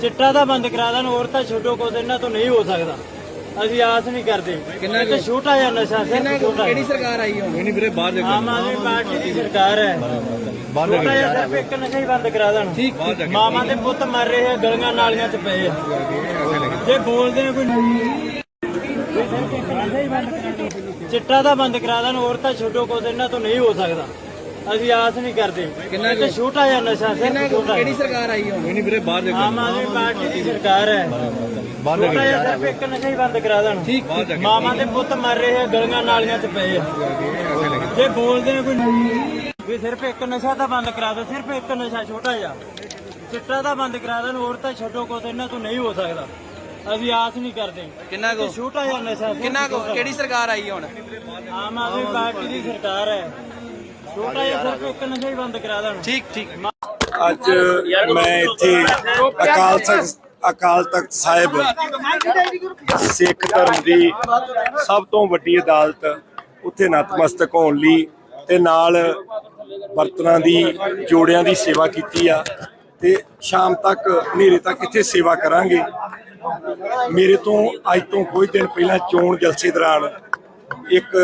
ਚਿੱਟਾ ਤਾਂ ਬੰਦ ਕਰਾ ਦੇਣ ਹੋਰ ਤਾਂ ਛੋਟੋ ਕੁਝ ਇਹਨਾਂ ਤੋਂ ਨਹੀਂ ਹੋ ਸਕਦਾ। ਅਸੀਂ ਆਸ ਨਹੀਂ ਕਰਦੇ। ਕਿੰਨਾ ਤਾਂ ਛੋਟਾ ਜਿਹਾ ਨਸ਼ਾ ਛੋਟਾ ਕਿਹੜੀ ਸਰਕਾਰ ਆਈ ਹੁਣ? ਨਹੀਂ ਵੀਰੇ ਬਾਹਰ ਜਾ ਆਮ ਆਦਮੀ ਪਾਰਟੀ ਦੀ ਸਰਕਾਰ ਹੈ। ਛੋਟਾ ਜਿਹਾ ਸਿਰਫ ਇੱਕ ਨਸ਼ਾ ਹੀ ਬੰਦ ਕਰਾ ਦੇਣ। ਠੀਕ ਮਾਵਾਂ ਦੇ ਪੁੱਤ ਮਰ ਰਹੇ ਆ ਗਲੀਆਂ ਨਾਲੀਆਂ 'ਚ ਪਏ ਆ। ਜੇ ਬੋਲਦੇ ਆ ਕੋਈ ਚਿੱਟਾ ਤਾਂ ਬੰਦ ਕਰਾ ਦੇਣ ਹੋਰ ਤਾਂ ਛੋਟੋ ਕੁਝ ਇਹਨਾਂ ਤੋਂ ਨਹੀਂ ਹੋ ਸਕਦਾ। ਅਸੀਂ ਆਸ ਨਹੀਂ ਕਰਦੇ। ਕਿੰਨਾ ਤਾਂ ਕੁ- ਛੋਟਾ ਜਿਹਾ ਨਸ਼ਾ ਕੁ- ਛੋਟਾ ਕਿਹੜੀ ਸਰਕਾਰ ਆਈ ਹੁਣ? ਨਹੀਂ ਵੀਰੇ ਬਾਹਰ ਜਾ ਆਮ ਆਦਮੀ ਪਾਰਟੀ ਦੀ ਸਰਕਾਰ ਹੈ। ਛੋਟਾ ਜਿਹਾ ਸਿਰਫ ਇੱਕ ਨਸ਼ਾ ਹੀ ਬੰਦ ਕਰਾ ਦੇਣ। ਠੀਕ ਮਾਵਾਂ ਦੇ ਪੁੱਤ ਮਰ ਰਹੇ ਆ ਗਲੀਆਂ ਨਾਲੀਆਂ 'ਚ ਪਏ ਆ। ਜੇ ਬੋਲਦੇ ਆ ਕੋਈ ਵੀ ਸਿਰਫ ਇੱਕ ਨਸ਼ਾ ਤਾਂ ਬੰਦ ਕਰਾ ਦਿਓ ਸਿਰਫ ਇੱਕ ਨਸ਼ਾ ਛੋਟਾ ਜਿਹਾ। ਚਿੱਟਾ ਤਾਂ ਬੰਦ ਕਰਾ ਦੇਣ ਹੋਰ ਤਾਂ ਛੱਡੋ ਕੁਝ ਇਹਨਾਂ ਤੋਂ ਨਹੀਂ ਹੋ ਸਕਦਾ। ਅਸੀਂ ਆਸ ਨਹੀਂ ਕਰਦੇ। ਕਿੰਨਾ ਕੁ? ਛੋਟਾ ਜਿਹਾ ਨਸ਼ਾ ਕਿੰਨਾ ਕੁ? ਕਿਹੜੀ ਸਰਕਾਰ ਆਈ ਹੁਣ? ਆਮ ਆਦਮੀ ਪਾਰਟੀ ਦੀ ਸਰਕਾਰ ਹੈ। ਛੋਟਾ ਜਿਹਾ ਸਿਰਫ ਇੱਕ ਨਸ਼ਾ ਹੀ ਬੰਦ ਕਰਾ ਦੇਣ। ਠੀਕ ਠੀਕ। ਅੱਜ ਮੈਂ ਇੱਥੇ ਅਕਾਲ ਤਖਤ ਅਕਾਲ ਤਖਤ ਸਾਹਿਬ ਸਿੱਖ ਧਰਮ ਦੀ ਸਭ ਤੋਂ ਵੱਡੀ ਅਦਾਲਤ ਉੱਥੇ ਨਤਮਸਤਕ ਹੋਣ ਲਈ ਤੇ ਨਾਲ ਬਰਤਨਾਂ ਦੀ ਜੋੜਿਆਂ ਦੀ ਸੇਵਾ ਕੀਤੀ ਆ ਤੇ ਸ਼ਾਮ ਤੱਕ ਹਨੇਰੇ ਤੱਕ ਇੱਥੇ ਸੇਵਾ ਕਰਾਂਗੇ। ਮੇਰੇ ਤੋਂ ਅੱਜ ਤੋਂ ਕੁਝ ਦਿਨ ਪਹਿਲਾਂ ਚੋਣ ਜਲਸੇ ਦੌਰਾਨ ਇੱਕ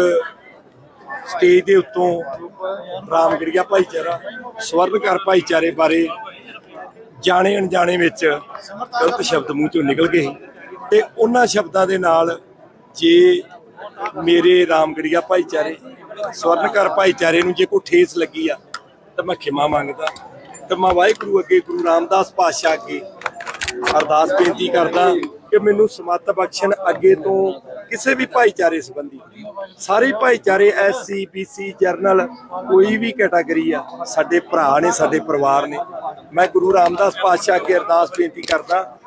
ਸਟੇਜ ਦੇ ਉੱਤੋਂ ਰਾਮਗੜੀਆ ਭਾਈਚਾਰਾ, ਸਵਰਨਕਾਰ ਭਾਈਚਾਰੇ ਬਾਰੇ ਜਾਣੇ ਅਣਜਾਣੇ ਵਿੱਚ ਗਲਤ ਸ਼ਬਦ ਮੂੰਹ ਚੋਂ ਨਿਕਲ ਗਏ ਤੇ ਉਹਨਾਂ ਸ਼ਬਦਾਂ ਦੇ ਨਾਲ ਜੇ ਮੇਰੇ ਰਾਮਗੜੀਆ ਭਾਈਚਾਰੇ, ਸਵਰਨਕਾਰ ਭਾਈਚਾਰੇ ਨੂੰ ਜੇ ਕੋਈ ਠੇਸ ਲੱਗੀ ਆ, ਤਾਂ ਮੈਂ ਖਿਮਾ ਮੰਗਦਾ ਤੇ ਮੈਂ ਵਾਹਿਗੁਰੂ ਅੱਗੇ, ਗੁਰੂ ਰਾਮਦਾਸ ਪਾਤਸ਼ਾਹ ਅੱਗੇ ਅਰਦਾਸ ਬੇਨਤੀ ਕਰਦਾ ਕਿ ਮੈਨੂੰ ਸਮਤ ਬਖਸ਼ਣ ਅੱਗੇ ਤੋਂ ਕਿਸੇ ਵੀ ਭਾਈਚਾਰੇ ਸੰਬੰਧੀ। ਸਾਰੇ ਭਾਈਚਾਰੇ ਐਸਸੀ ਬੀਸੀ ਜਰਨਲ, ਕੋਈ ਵੀ ਕੈਟਾਗਰੀ ਆ, ਸਾਡੇ ਭਰਾ ਨੇ, ਸਾਡੇ ਪਰਿਵਾਰ ਨੇ। ਮੈਂ ਗੁਰੂ ਰਾਮਦਾਸ ਪਾਤਸ਼ਾਹ ਅੱਗੇ ਅਰਦਾਸ ਬੇਨਤੀ ਕਰਦਾ,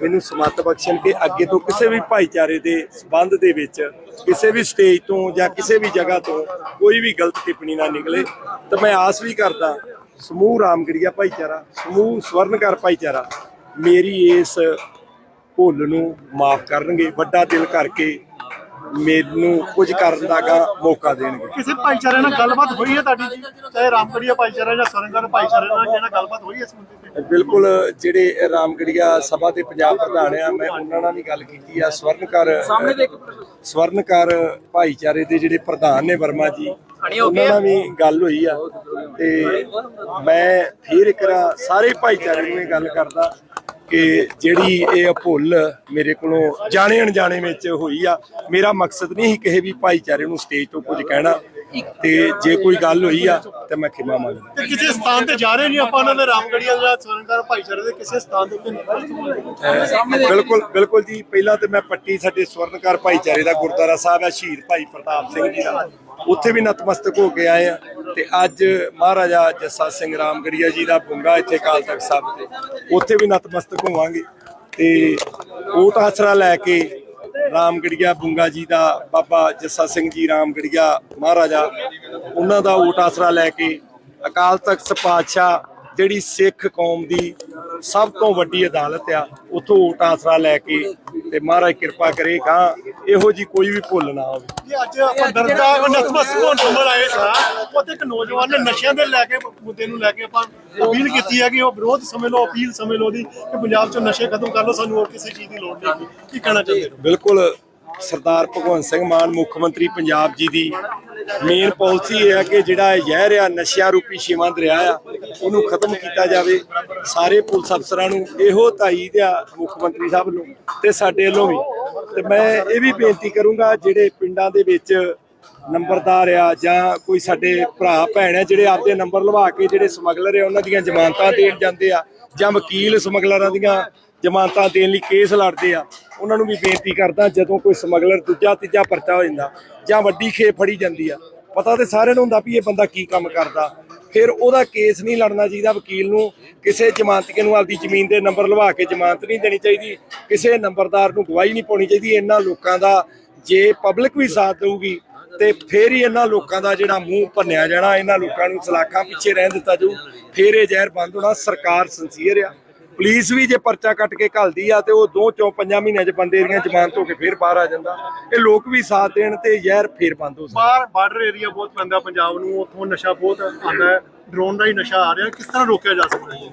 ਮੈਨੂੰ ਸਮੱਤ ਬਖਸ਼ਣ ਕਿ ਅੱਗੇ ਤੋਂ ਕਿਸੇ ਵੀ ਭਾਈਚਾਰੇ ਦੇ ਸਬੰਧ ਦੇ ਵਿੱਚ, ਕਿਸੇ ਵੀ ਸਟੇਜ ਤੋਂ ਜਾਂ ਕਿਸੇ ਵੀ ਜਗ੍ਹਾ ਤੋਂ ਕੋਈ ਵੀ ਗਲਤ ਟਿੱਪਣੀ ਨਾ ਨਿਕਲੇ। ਤਾਂ ਮੈਂ ਆਸ ਵੀ ਕਰਦਾ, ਸਮੂਹ ਰਾਮਗੜੀਆ ਭਾਈਚਾਰਾ, ਸਮੂਹ ਸਵਰਨਕਾਰ ਭਾਈਚਾਰਾ, ਮੇਰੀ ਇਸ ਭੁੱਲ ਨੂੰ ਮਾਫ ਕਰਨਗੇ, ਵੱਡਾ ਦਿਲ ਕਰਕੇ ਮੈਨੂੰ ਕੁਝ ਕਰਨ ਦਾ ਗਾ ਮੌਕਾ ਦੇਣਗੇ। ਕਿਸੇ ਭਾਈਚਾਰੇ ਨਾਲ ਗੱਲਬਾਤ ਹੋਈ ਹੈ ਤੁਹਾਡੀ ਜੀ? ਚਾਹੇ ਰਾਮਗੜੀਆ ਭਾਈਚਾਰਾ ਜਾਂ ਸਰੰਗਰ ਭਾਈਚਾਰੇ ਨਾਲ ਜਿਹਨਾਂ ਗੱਲਬਾਤ ਹੋਈ ਹੈ ਇਸ ਮੁੱਦੇ ਤੇ? ਬਿਲਕੁਲ ਜਿਹੜੇ ਰਾਮਗੜੀਆ ਸਭਾ ਦੇ ਪੰਜਾਬ ਪ੍ਰਧਾਨ ਆ ਮੈਂ ਉਹਨਾਂ ਨਾਲ ਵੀ ਗੱਲ ਕੀਤੀ ਆ। ਸਵਰਨਕਾਰ ਸਵਰਨਕਾਰ ਭਾਈਚਾਰੇ ਦੇ ਜਿਹੜੇ ਪ੍ਰਧਾਨ ਨੇ ਵਰਮਾ ਜੀ ਉਹਨਾਂ ਨਾਲ ਵੀ ਗੱਲ ਹੋਈ ਆ। ਤੇ ਮੈਂ ਫੇਰ ਇੱਕ ਵਾਰ ਸਾਰੇ ਭਾਈਚਾਰੇ ਨੂੰ ਇਹ ਗੱਲ ਕਰਦਾ ਕਿ ਜਿਹੜੀ ਇਹ ਭੁੱਲ ਮੇਰੇ ਕੋਲੋਂ ਜਾਣੇ ਅਣਜਾਣੇ ਵਿੱਚ ਹੋਈ ਆ, ਮੇਰਾ ਮਕਸਦ ਨਹੀਂ ਸੀ ਕਿਸੇ ਵੀ ਭਾਈਚਾਰੇ ਨੂੰ ਸਟੇਜ ਤੋਂ ਕੁਝ ਕਹਿਣਾ। ਤੇ ਜੇ ਕੋਈ ਗੱਲ ਹੋਈ ਆ ਤੇ ਮੈਂ ਖਿਮਾ ਮੰਗਦਾ। ਤੇ ਕਿਸੇ ਸਥਾਨ ਤੇ ਜਾ ਰਹੇ ਨਹੀਂ ਆਪਾਂ ਉਹਨਾਂ ਦੇ ਰਾਮਗੜੀਆ ਜਾਂ ਸਰੰਗਰ ਭਾਈਚਾਰੇ ਦੇ ਕਿਸੇ ਸਥਾਨ ਦੇ ਉੱਤੇ? ਬਿਲਕੁਲ ਬਿਲਕੁਲ ਜੀ। ਪਹਿਲਾਂ ਤੇ ਮੈਂ ਪੱਟੀ ਸਾਡੇ ਸਵਰਨਕਾਰ ਭਾਈਚਾਰੇ ਦਾ ਗੁਰਦੁਆਰਾ ਸਾਹਿਬ ਹੈ ਸ਼ਹੀਦ ਭਾਈ ਪ੍ਰਤਾਪ ਸਿੰਘ ਜੀ ਦਾ। ਉੱਥੇ ਵੀ ਨਤਮਸਤਕ ਹੋ ਕੇ ਆਏ ਆ। ਤੇ ਅੱਜ ਮਹਾਰਾਜਾ ਜੱਸਾ ਸਿੰਘ ਰਾਮਗੜੀਆ ਜੀ ਦਾ ਬੁੰਗਾ ਇੱਥੇ ਕਾਲ ਤਖਤ ਸਾਹਿਬ ਤੇ। ਉੱਥੇ ਵੀ ਨਤਮਸਤਕ ਹੋਵਾਂਗੇ। ਤੇ ਓਟ ਆਸਰਾ ਲੈ ਕੇ ਰਾਮਗੜੀਆ ਬੁੰਗਾ ਜੀ ਦਾ ਬਾਬਾ ਜੱਸਾ ਸਿੰਘ ਜੀ ਰਾਮਗੜੀਆ ਮਹਾਰਾਜਾ, ਉਹਨਾਂ ਦਾ ਓਟ ਆਸਰਾ ਲੈ ਕੇ ਅਕਾਲ ਤਖਤ ਪਾਤਸ਼ਾਹ ਜਿਹੜੀ ਸਿੱਖ ਕੌਮ ਦੀ ਸਭ ਤੋਂ ਵੱਡੀ ਅਦਾਲਤ ਆ, ਉਥੋਂ ਓਟ ਆਸਰਾ ਲੈ ਕੇ ਤੇ ਮਹਾਰਾਜ ਕਿਰਪਾ ਕਰੇ ਕਰੇਗਾ ਇਹੋ ਜੀ ਕੋਈ ਵੀ ਭੁੱਲ ਨਾ ਹੋਵੇ। ਜੀ ਅੱਜ ਆਪਾਂ ਦਰਦਾ ਨਤਮਸਤਕ ਹੋਣ ਤੋਂ ਆਏ ਸਾਂ ਉੱਥੇ ਇੱਕ ਨੌਜਵਾਨ ਨੇ ਨਸ਼ਿਆਂ ਦੇ ਲੈ ਕੇ ਮੁੱਦੇ ਨੂੰ ਲੈ ਕੇ ਆਪਾਂ ਅਪੀਲ ਕੀਤੀ ਹੈ ਕਿ ਉਹ ਵਿਰੋਧ ਸਮਝ ਲਓ ਅਪੀਲ ਸਮਝ ਲਓ ਦੀ ਕਿ ਪੰਜਾਬ 'ਚੋਂ ਨਸ਼ੇ ਖਤਮ ਕਰ ਲਓ ਸਾਨੂੰ ਹੋਰ ਕਿਸੇ ਚੀਜ਼ ਦੀ ਲੋੜ ਨਹੀਂ। ਕੀ ਕਹਿਣਾ ਚਾਹੁੰਦੇ ਹੋ? ਬਿਲਕੁਲ ਸਰਦਾਰ ਭਗਵੰਤ ਸਿੰਘ ਮਾਨ ਮੁੱਖ ਮੰਤਰੀ ਪੰਜਾਬ ਜੀ ਦੀ ਮੇਨ ਪਾਲਿਸੀ ਇਹ ਹੈ ਕਿ ਜਿਹੜਾ ਜ਼ਹਿਰ ਆ, ਨਸ਼ਿਆਂ ਰੂਪੀ ਛੇਵਾਂ ਦਰਿਆ ਆ, ਉਹਨੂੰ ਖਤਮ ਕੀਤਾ ਜਾਵੇ। ਸਾਰੇ ਪੁਲਿਸ ਅਫਸਰਾਂ ਨੂੰ ਇਹੋ ਤਾਈਦ ਆ ਮੁੱਖ ਮੰਤਰੀ ਸਾਹਿਬ ਨੂੰ ਤੇ ਸਾਡੇ ਵੱਲੋਂ ਵੀ। ਤੇ ਮੈਂ ਇਹ ਵੀ ਬੇਨਤੀ ਕਰੂੰਗਾ, ਜਿਹੜੇ ਪਿੰਡਾਂ ਦੇ ਵਿੱਚ ਨੰਬਰਦਾਰ ਆ ਜਾਂ ਕੋਈ ਸਾਡੇ ਭਰਾ, ਭੈਣ ਆ, ਜਿਹੜੇ ਆਪਦੇ ਨੰਬਰ ਲਵਾ ਕੇ ਜਿਹੜੇ ਸਮਗਲਰ ਆ, ਉਹਨਾਂ ਦੀਆਂ ਜ਼ਮਾਨਤਾਂ ਦੇਣ ਜਾਂਦੇ ਆ ਜਾਂ ਵਕੀਲ ਸਮਗਲਰਾਂ ਦੀਆਂ ਜ਼ਮਾਨਤਾਂ ਦੇਣ ਲਈ ਕੇਸ ਲੜਦੇ ਆ ਉਹਨਾਂ ਨੂੰ ਵੀ ਬੇਨਤੀ ਕਰਦਾ ਜਦੋਂ ਕੋਈ ਸਮਗਲਰ ਦੂਜਾ ਤੀਜਾ ਪਰਚਾ ਹੋ ਜਾਂਦਾ ਜਾਂ ਵੱਡੀ ਖੇਪ ਫੜੀ ਜਾਂਦੀ ਆ, ਪਤਾ ਤੇ ਸਾਰਿਆਂ ਨੂੰ ਹੁੰਦਾ ਵੀ ਇਹ ਬੰਦਾ ਕੀ ਕੰਮ ਕਰਦਾ। ਫਿਰ ਉਹਦਾ ਕੇਸ ਨਹੀਂ ਲੜਨਾ ਚਾਹੀਦਾ ਵਕੀਲ ਨੂੰ, ਕਿਸੇ ਜ਼ਮਾਨਤੀਏ ਨੂੰ ਆਪਦੀ ਜ਼ਮੀਨ ਦੇ ਨੰਬਰ ਲਵਾ ਕੇ ਜ਼ਮਾਨਤ ਨਹੀਂ ਦੇਣੀ ਚਾਹੀਦੀ, ਕਿਸੇ ਨੰਬਰਦਾਰ ਨੂੰ ਗਵਾਹੀ ਨਹੀਂ ਪਾਉਣੀ ਚਾਹੀਦੀ, ਇਹਨਾਂ ਲੋਕਾਂ ਦਾ ਜੇ ਪਬਲਿਕ ਵੀ ਸਾਥ ਦੇਊਗੀ ਤੇ ਫੇਰ ਹੀ ਇਹਨਾਂ ਲੋਕਾਂ ਦਾ ਜਿਹੜਾ ਮੂੰਹ ਭੰਨਿਆ ਜਾਣਾ, ਇਹਨਾਂ ਲੋਕਾਂ ਨੂੰ ਸਲਾਖਾਂ ਪਿੱਛੇ ਰਹਿਣ ਦਿੱਤਾ ਜਾਊ, ਫੇਰ ਇਹ ਜ਼ਹਿਰ ਬੰਦ ਹੋਣਾ ਸਰਕਾਰ ਸੰਸੀਅਰ ਆ। ਪੁਲਿਸ ਵੀ ਜੇ ਪਰਚਾ ਕੱਟ ਕੇ ਘਲਦੀ ਆ ਤੇ ਉਹ ਦੋ ਚੋਂ ਪੰਜਾਂ ਮਹੀਨਿਆਂ 'ਚ ਬੰਦੇ ਦੀਆਂ ਜ਼ਮਾਨਤ ਹੋ ਕੇ ਫੇਰ ਬਾਹਰ ਆ ਜਾਂਦਾ। ਇਹ ਲੋਕ ਵੀ ਸਾਥ ਦੇਣ ਤੇ ਜ਼ਹਿਰ ਫੇਰ ਬੰਦ ਹੋ ਸਕਦਾ। ਬਾਹਰ ਬਾਰਡਰ ਏਰੀਆ ਬਹੁਤ ਪੈਂਦਾ ਪੰਜਾਬ ਨੂੰ ਉੱਥੋਂ ਨਸ਼ਾ ਬਹੁਤ ਆਉਂਦਾ ਹੈ ਡਰੋਨ ਦਾ ਹੀ ਨਸ਼ਾ ਆ ਰਿਹਾ। ਕਿਸ ਤਰ੍ਹਾਂ ਰੋਕਿਆ ਜਾ ਸਕਦਾ ਹੈ?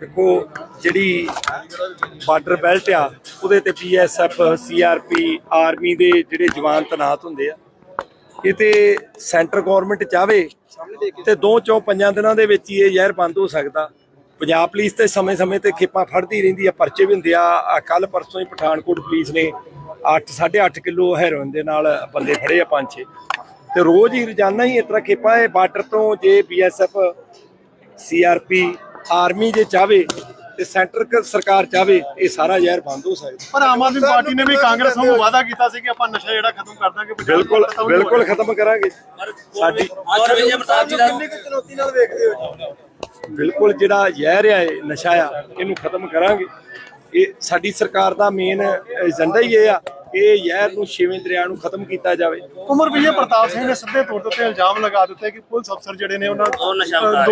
ਦੇਖੋ ਜਿਹੜੀ ਬਾਰਡਰ ਬੈਲਟ ਆ ਉਹਦੇ ਤੇ ਪੀਐਸਐਫ ਸੀਆਰਪੀ ਆਰਮੀ ਦੇ ਜਿਹੜੇ ਜਵਾਨ ਤੈਨਾਤ ਹੁੰਦੇ ਆ ਇਹ ਤੇ ਸੈਂਟਰ ਗਵਰਨਮੈਂਟ ਚਾਵੇ ਤੇ ਦੋ ਚੋਂ ਪੰਜਾਂ ਦਿਨਾਂ ਦੇ ਵਿੱਚ ਹੀ ਇਹ ਜ਼ਹਿਰ ਬੰਦ ਹੋ ਸਕਦਾ। ਪੰਜਾਬ ਪੁਲਿਸ ਤੇ ਸਮੇਂ-ਸਮੇਂ ਤੇ ਖੇਪਾਂ ਫੜਦੀ ਰਹਿੰਦੀ ਆ ਪਰਚੇ ਵੀ ਹੁੰਦੇ ਆ। ਕੱਲ ਪਰਸੋਂ ਹੀ ਪਠਾਨਕੋਟ ਪੁਲਿਸ ਨੇ 8 8.5 ਕਿਲੋ ਹੈਰੋਇਨ ਦੇ ਨਾਲ ਬੰਦੇ ਫੜੇ ਆ ਪੰਜ ਛੇ। ਤੇ ਰੋਜ਼ ਹੀ ਰੋਜ਼ਾਨਾ ਹੀ ਇਸ ਤਰ੍ਹਾਂ ਖੇਪਾਂ ਇਹ ਬਾਰਡਰ ਤੋਂ ਜੇ ਬੀਐਸਐਫ ਸੀਆਰਪੀ ਆਰਮੀ ਜੇ ਚਾਵੇ ਤੇ ਸੈਂਟਰ ਸਰਕਾਰ ਚਾਵੇ ਇਹ ਸਾਰਾ ਜ਼ਹਿਰ ਬੰਦ ਹੋ ਸਕਦਾ। ਪਰ ਆਮ ਆਦਮੀ ਪਾਰਟੀ ਨੇ ਵੀ ਕਾਂਗਰਸ ਨੂੰ ਵਾਅਦਾ ਕੀਤਾ ਸੀ ਕਿ ਆਪਾਂ ਨਸ਼ਾ ਜਿਹੜਾ ਖਤਮ ਕਰ ਦਾਂਗੇ। ਬਿਲਕੁਲ ਬਿਲਕੁਲ। ਖਤਮ ਕਰਾਂਗੇ। ਸਾਡੀ ਔਰ ਵਿਜੇ ਪ੍ਰਤਾਪ ਜੀ? ਦਾ ਬਿਲਕੁਲ ਜਿਹੜਾ ਜ਼ਹਿਰ ਆ ਇਹ ਨਸ਼ਾ ਆ ਇਹਨੂੰ ਖਤਮ ਕਰਾਂਗੇ। ਇਹ ਸਾਡੀ ਸਰਕਾਰ ਦਾ ਮੇਨ ਏਜੰਡਾ ਹੀ ਇਹ ਆ ਕਿ ਇਹ ਜ਼ਹਿਰ ਨੂੰ ਛੇਵੇਂ ਦਰਿਆ ਨੂੰ ਖਤਮ ਕੀਤਾ ਜਾਵੇ। ਕੁਮਰ ਵਿਜੇ ਪ੍ਰਤਾਪ ਸਿੰਘ ਨੇ ਸਿੱਧੇ ਤੌਰ ਤੇ ਇਲਜ਼ਾਮ ਲਗਾ ਦਿੱਤੇ ਕਿ ਪੁਲਿਸ ਅਫਸਰ ਜਿਹੜੇ ਨੇ ਉਹਨਾਂ ਦੋ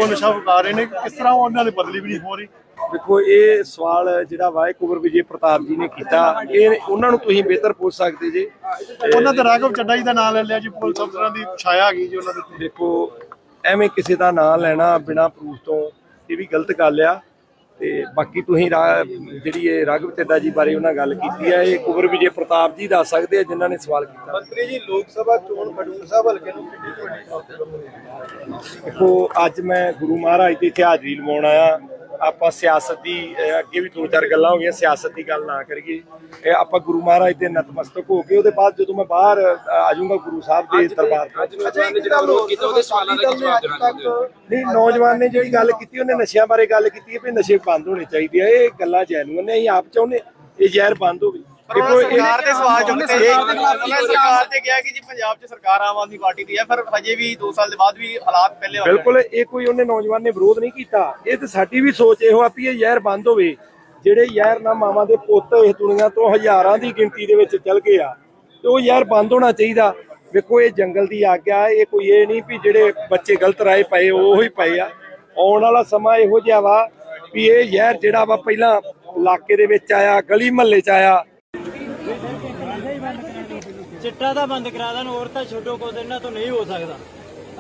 ਨਸ਼ਾ ਵਿਕਾ ਰਹੇ ਨੇ। ਕਿਸ ਤਰ੍ਹਾਂ ਉਹਨਾਂ ਦੀ ਬਦਲੀ ਵੀ ਨਹੀਂ ਹੋ ਰਹੀ? ਦੇਖੋ ਇਹ ਸਵਾਲ ਜਿਹੜਾ ਵਾ ਇਹ ਕੁਬਰ ਵਿਜੇ ਪ੍ਰਤਾਪ ਜੀ ਨੇ ਕੀਤਾ। ਇਹ ਉਹਨਾਂ ਨੂੰ ਤੁਸੀਂ ਬਿਹਤਰ ਪੁੱਛ ਸਕਦੇ ਜੇ। ਉਹਨਾਂ ਤੇ ਰਾਘਵ ਚੱਡਾ ਜੀ ਦਾ ਨਾਮ ਲੈ ਲਿਆ ਜੀ ਪੁਲਿਸ ਅਫਸਰਾਂ ਦੀ ਛਾਇਆ ਆ ਗਈ ਜੀ ਉਹਨਾਂ ਦੇ। ਦੇਖੋ ਐਵੇਂ ਕਿਸੇ ਦਾ ਨਾਂ ਲੈਣਾ ਬਿਨਾਂ ਪ੍ਰੂਫ ਤੋਂ ਇਹ ਵੀ ਗਲਤ ਗੱਲ ਆ। ਤੇ ਬਾਕੀ ਤੁਸੀਂ ਜਿਹੜੀ ਇਹ ਰਾਘਵ ਚੱਡਾ ਜੀ ਬਾਰੇ ਉਹਨਾਂ ਗੱਲ ਕੀਤੀ ਆ। ਇਹ ਕੁਬਰ ਵਿਜੇ ਪ੍ਰਤਾਪ ਜੀ ਦੱਸ ਸਕਦੇ ਆ ਜਿਨ੍ਹਾਂ ਨੇ ਸਵਾਲ ਕੀਤਾ। ਮੰਤਰੀ ਜੀ ਲੋਕ ਸਭਾ ਚੋਣ ਖਡੂਰ ਸਾਹਿਬ ਹਲਕੇ ਨੂੰ ਕਿੰਨੀ ਵੱਡੀ ਹੈ? ਦੇਖੋ ਅੱਜ ਮੈਂ ਗੁਰੂ ਮਹਾਰਾਜ ਦੀ ਇੱਥੇ ਹਾਜ਼ਰੀ ਲਵਾਉਣ ਆਇਆ। ਆਪਾਂ ਸਿਆਸਤ ਦੀ ਅੱਗੇ ਵੀ ਦੋ ਚਾਰ ਗੱਲਾਂ ਹੋ ਗਈਆਂ ਸਿਆਸਤ ਦੀ ਗੱਲ ਨਾ ਕਰੀਏ। ਇਹ ਆਪਾਂ ਗੁਰੂ ਮਹਾਰਾਜ ਦੇ ਨਤਮਸਤਕ ਹੋ ਕੇ ਉਹਦੇ ਬਾਅਦ ਜਦੋਂ ਮੈਂ ਬਾਹਰ ਆ ਜਾਊਂਗਾ ਗੁਰੂ ਸਾਹਿਬ ਦੇ ਦਰਬਾਰ ਤੋਂ। ਨਹੀਂ ਨੌਜਵਾਨ ਨੇ ਜਿਹੜੀ ਗੱਲ ਕੀਤੀ ਉਹਨੇ ਨਸ਼ਿਆਂ ਬਾਰੇ ਗੱਲ ਕੀਤੀ ਹੈ ਵੀ ਨਸ਼ੇ ਬੰਦ ਹੋਣੇ ਚਾਹੀਦੇ ਆ ਇਹ ਗੱਲਾਂ ਜੈਨੂਨ ਨੇ ਅਸੀਂ ਆਪ ਚਾਹੁੰਦੇ ਇਹ ਜ਼ਹਿਰ ਬੰਦ ਹੋਵੇ। ਦੇਖੋ ਇਹ- ਸਰਕਾਰ ਤੇ ਸਵਾਲ ਚੁੱਕਦੇ ਉਹਨਾਂ ਸਰਕਾਰ ਤੇ ਕਿਹਾ ਕਿ ਜੀ ਪੰਜਾਬ 'ਚ ਸਰਕਾਰ ਆਮ ਆਦਮੀ ਪਾਰਟੀ ਦੀ ਹੈ ਪਰ ਹਜੇ ਵੀ 2 ਸਾਲ ਦੇ ਬਾਅਦ ਵੀ ਹਾਲਾਤ ਪਹਿਲੇ ਵਾਲੇ ਬਿਲਕੁਲ ਇਹ ਕੋਈ ਉਹਨੇ ਨੌਜਵਾਨ ਨੇ ਵਿਰੋਧ ਨਹੀਂ ਕੀਤਾ। ਇਹ ਤਾਂ ਸਾਡੀ ਵੀ ਸੋਚ ਇਹੋ ਆ ਵੀ ਇਹ ਜ਼ਹਿਰ ਬੰਦ ਹੋਵੇ। ਜਿਹੜੇ ਜ਼ਹਿਰ ਨਾ ਮਾਵਾਂ ਦੇ ਪੁੱਤ ਇਸ ਦੁਨੀਆ ਤੋਂ ਹਜ਼ਾਰਾਂ ਦੀ ਗਿਣਤੀ ਦੇ ਵਿੱਚ ਚਲ ਗਏ ਆ ਤੇ ਉਹ ਜ਼ਹਿਰ ਬੰਦ ਹੋਣਾ ਚਾਹੀਦਾ। ਵੇਖੋ ਇਹ ਜੰਗਲ ਦੀ ਆਗਿਆ ਇਹ ਕੋਈ ਇਹ ਨਹੀਂ ਵੀ ਜਿਹੜੇ ਬੱਚੇ ਗਲਤ ਰਾਏ ਪਏ ਉਹ ਹੀ ਪਏ ਆ। ਆਉਣ ਵਾਲਾ ਸਮਾਂ ਇਹੋ ਜਿਹਾ ਵਾ ਵੀ ਇਹ ਜ਼ਹਿਰ ਜਿਹੜਾ ਵਾ ਪਹਿਲਾਂ ਇਲਾਕੇ ਦੇ ਵਿੱਚ ਆਇਆ ਗਲੀ ਮਹੱਲੇ 'ਚ ਆਇਆ ਚਿੱਟਾ ਦਾ ਬੰਦ ਕਰਾ ਦੇਣ ਹੋਰ ਤਾਂ ਛੋਟੋ ਕੋ ਇਹਨਾਂ ਤੋਂ ਨਹੀਂ ਹੋ ਸਕਦਾ।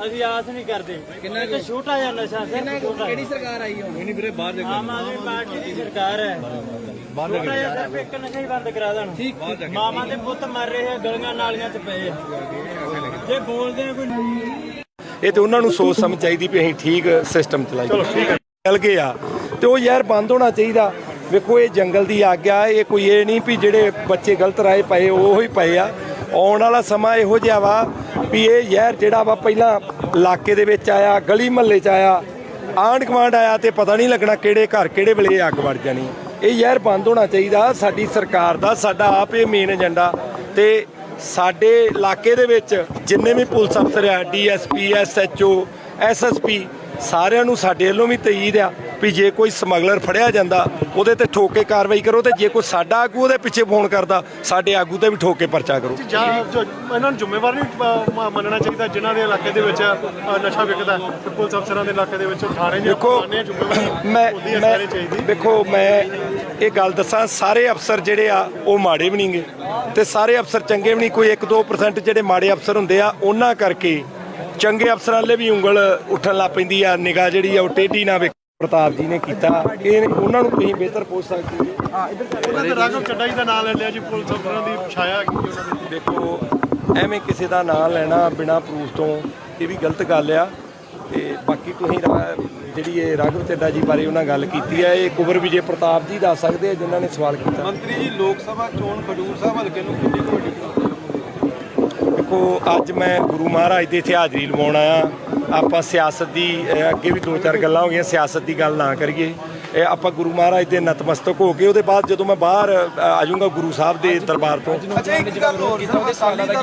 ਅਸੀਂ ਆਸ ਨਹੀਂ ਕਰਦੇ। ਕਿੰਨਾ ਛੋਟਾ ਜਿਹਾ ਨਸ਼ਾ ਸਿਰਫ ਛੋਟਾ ਕਿਹੜੀ ਸਰਕਾਰ ਆਈ ਹੁਣ? ਨਹੀਂ ਵੀਰੇ ਬਾਹਰ ਆਮ ਆਦਮੀ ਪਾਰਟੀ ਦੀ ਸਰਕਾਰ ਹੈ। ਛੋਟਾ ਜਿਹਾ ਸਿਰਫ ਇੱਕ ਨਸ਼ਾ ਹੀ ਬੰਦ ਕਰਾ ਦੇਣ। ਮਾਮਾ ਦੇ ਪੁੱਤ ਮਰ ਰਹੇ ਆ ਗਲੀਆਂ ਨਾਲੀਆਂ 'ਚ ਪਏ ਆ। ਜੇ ਬੋਲਦੇ ਆ ਕੋਈ ਇਹ ਤੇ ਉਹਨਾਂ ਨੂੰ ਸੋਚ ਸਮਝ ਚਾਹੀਦੀ ਵੀ ਅਸੀਂ ਠੀਕ ਸਿਸਟਮ ਚਲਾਈਏ। ਚਲੋ ਠੀਕ ਹੈ। ਚੱਲ ਗਏ ਆ। ਤੇ ਉਹ ਯਾਰ ਬੰਦ ਹੋਣਾ ਚਾਹੀਦਾ। ਵੇਖੋ, ਇਹ ਜੰਗਲ ਦੀ ਆਗਿਆ, ਇਹ ਕੋਈ ਇਹ ਨਹੀਂ ਵੀ ਜਿਹੜੇ ਬੱਚੇ ਗਲਤ ਰਾਏ ਪਏ, ਉਹ ਹੀ ਪਏ ਆ। ਆਉਣ ਵਾਲਾ ਸਮਾਂ ਇਹੋ ਜਿਹਾ ਵਾ ਵੀ ਇਹ ਜ਼ਹਿਰ ਜਿਹੜਾ ਵਾ ਪਹਿਲਾਂ ਇਲਾਕੇ ਦੇ ਵਿੱਚ ਆਇਆ, ਗਲੀ ਮਹੱਲੇ 'ਚ ਆਇਆ, ਆਂਢ ਗੁਆਂਢ ਆਇਆ ਤੇ ਪਤਾ ਨਹੀਂ ਲੱਗਣਾ ਕਿਹੜੇ ਘਰ, ਕਿਹੜੇ ਵੇਲੇ ਅੱਗ ਵੜ ਜਾਣੀ। ਇਹ ਜ਼ਹਿਰ ਬੰਦ ਹੋਣਾ ਚਾਹੀਦਾ, ਸਾਡੀ ਸਰਕਾਰ ਦਾ, ਸਾਡਾ ਆਪ ਇਹ ਮੇਨ ਏਜੰਡਾ ਤੇ ਸਾਡੇ ਇਲਾਕੇ ਦੇ ਵਿੱਚ ਜਿੰਨੇ ਵੀ ਪੁਲਿਸ ਅਫਸਰ ਆ ਡੀਐਸਪੀ ਐਸਐਚਓ ਐਸਐਸਪੀ ਸਾਰਿਆਂ ਨੂੰ ਸਾਡੇ ਵੱਲੋਂ ਵੀ ਤਈਦ ਆ। ਵੀ ਜੇ ਕੋਈ ਸਮਗਲਰ ਫੜਿਆ ਜਾਂਦਾ ਉਹਦੇ ਤੇ ਠੋਕ ਕੇ ਕਾਰਵਾਈ ਕਰੋ ਤੇ ਜੇ ਕੋਈ ਸਾਡਾ ਆਗੂ ਉਹਦੇ ਪਿੱਛੇ ਫੋਨ ਕਰਦਾ ਸਾਡੇ ਆਗੂ ਤੇ ਵੀ ਠੋਕ ਕੇ ਪਰਚਾ ਕਰੋ। ਜਾਂ ਜੋ ਇਹਨਾਂ ਨੂੰ ਜ਼ਿੰਮੇਵਾਰ ਨਹੀਂ ਮੰਨਣਾ ਚਾਹੀਦਾ ਜਿਨ੍ਹਾਂ ਦੇ ਇਲਾਕੇ ਦੇ ਵਿੱਚ ਨਸ਼ਾ ਵਿਕਦਾ ਪੁਲਿਸ ਅਫਸਰਾਂ ਦੇ ਇਲਾਕੇ ਦੇ ਵਿੱਚ ਥਾਣੇ ਦੇ ਦੇਖੋ ਮੈਂ ਮੈਂ ਦੇਖੋ ਮੈਂ ਇਹ ਗੱਲ ਦੱਸਾਂ ਸਾਰੇ ਅਫਸਰ ਜਿਹੜੇ ਆ ਉਹ ਮਾੜੇ ਵੀ ਨਹੀਂਗੇ। ਤੇ ਸਾਰੇ ਅਫਸਰ ਚੰਗੇ ਵੀ ਨਹੀਂ ਕੋਈ 1-2% ਜਿਹੜੇ ਮਾੜੇ ਅਫਸਰ ਹੁੰਦੇ ਆ ਉਹਨਾਂ ਕਰਕੇ ਚੰਗੇ ਅਫਸਰਾਂ ਲਈ ਵੀ ਉਂਗਲ ਉੱਠਣ ਲੱਗ ਪੈਂਦੀ ਆ ਨਿਗਾਹ ਜਿਹੜੀ ਆ ਉਹ ਟੇਢੀ ਨਾ ਪ੍ਰਤਾਪ ਜੀ ਨੇ ਕੀਤਾ। ਇਹ ਉਹਨਾਂ ਨੂੰ ਤੁਸੀਂ ਬਿਹਤਰ ਪੁੱਛ ਸਕਦੇ ਜੀ ਉਹਨਾਂ ਤੇ ਰਾਘਵ ਚੱਡਾ ਜੀ ਦਾ ਨਾਮ ਲੈ ਲਿਆ ਜੀ ਪੁਲਿਸ ਅਫਸਰਾਂ ਦੀ ਛਾਇਆ ਆ ਗਈ ਜੀ ਉਹਨਾਂ ਦੇ? ਦੇਖੋ ਐਵੇਂ ਕਿਸੇ ਦਾ ਨਾਂ ਲੈਣਾ ਬਿਨਾਂ ਪ੍ਰੂਫ ਤੋਂ ਇਹ ਵੀ ਗਲਤ ਗੱਲ ਆ। ਤੇ ਬਾਕੀ ਤੁਸੀਂ ਜਿਹੜੀ ਇਹ ਰਾਘਵ ਚੱਡਾ ਜੀ ਬਾਰੇ ਉਹਨਾਂ ਗੱਲ ਕੀਤੀ ਆ ਇਹ ਕੁਬਰ ਵਿਜੇ ਪ੍ਰਤਾਪ ਜੀ ਦੱਸ ਸਕਦੇ ਆ ਜਿਨ੍ਹਾਂ ਨੇ ਸਵਾਲ ਕੀਤਾ। ਮੰਤਰੀ ਜੀ ਲੋਕ ਸਭਾ ਚੋਣ ਖਡੂਰ ਸਾਹਿਬ ਹਲਕੇ ਨੂੰ ਕਿੰਨੀ ਕੁ ਵੱਡੀ ਹੈ? ਦੇਖੋ ਅੱਜ ਮੈਂ ਗੁਰੂ ਮਹਾਰਾਜ ਦੀ ਇੱਥੇ ਹਾਜ਼ਰੀ ਲਵਾਉਣ ਆਇਆ। ਆਪਾਂ ਸਿਆਸਤ ਦੀ ਅੱਗੇ ਵੀ ਦੋ ਚਾਰ ਗੱਲਾਂ ਹੋ ਗਈਆਂ ਸਿਆਸਤ ਦੀ ਗੱਲ ਨਾ ਕਰੀਏ। ਇਹ ਆਪਾਂ ਗੁਰੂ ਮਹਾਰਾਜ ਦੇ ਨਤਮਸਤਕ ਹੋ ਕੇ ਉਹਦੇ ਬਾਅਦ ਜਦੋਂ ਮੈਂ ਬਾਹਰ ਅਹ, ਗੁਰੂ ਸਾਹਿਬ ਦੇ ਦਰਬਾਰ ਤੋਂ। ਅੱਛਾ ਇੱਕ ਗੱਲ ਹੋਰ ਕੀਤਾ ਉਹਦੇ ਸਵਾਲਾਂ ਦਾ